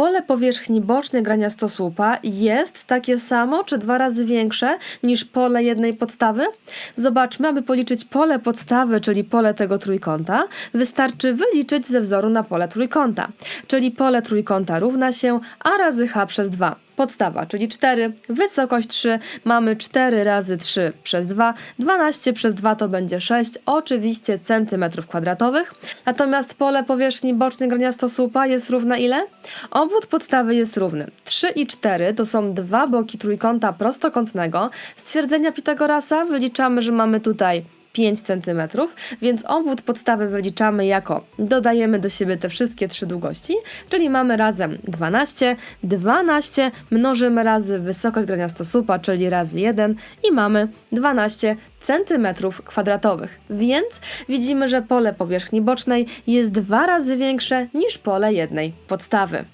pole powierzchni bocznej graniastosłupa jest takie samo czy dwa razy większe niż pole jednej podstawy? Zobaczmy, aby policzyć pole podstawy, czyli pole tego trójkąta, wystarczy wyliczyć ze wzoru na pole trójkąta. Czyli pole trójkąta równa się a razy h przez 2. Podstawa, czyli 4, wysokość 3, mamy 4 razy 3 przez 2, 12 przez 2 to będzie 6, oczywiście centymetrów kwadratowych. Natomiast pole powierzchni bocznej graniastosłupa jest równa ile? Obwód podstawy jest równy. 3 i 4 to są dwa boki trójkąta prostokątnego. Z twierdzenia Pitagorasa wyliczamy, że mamy tutaj 5 cm, więc obwód podstawy wyliczamy jako dodajemy do siebie te wszystkie trzy długości, czyli mamy razem 12, 12 mnożymy razy wysokość graniastosłupa, czyli razy 1 i mamy 12 cm kwadratowych. Więc widzimy, że pole powierzchni bocznej jest dwa razy większe niż pole jednej podstawy.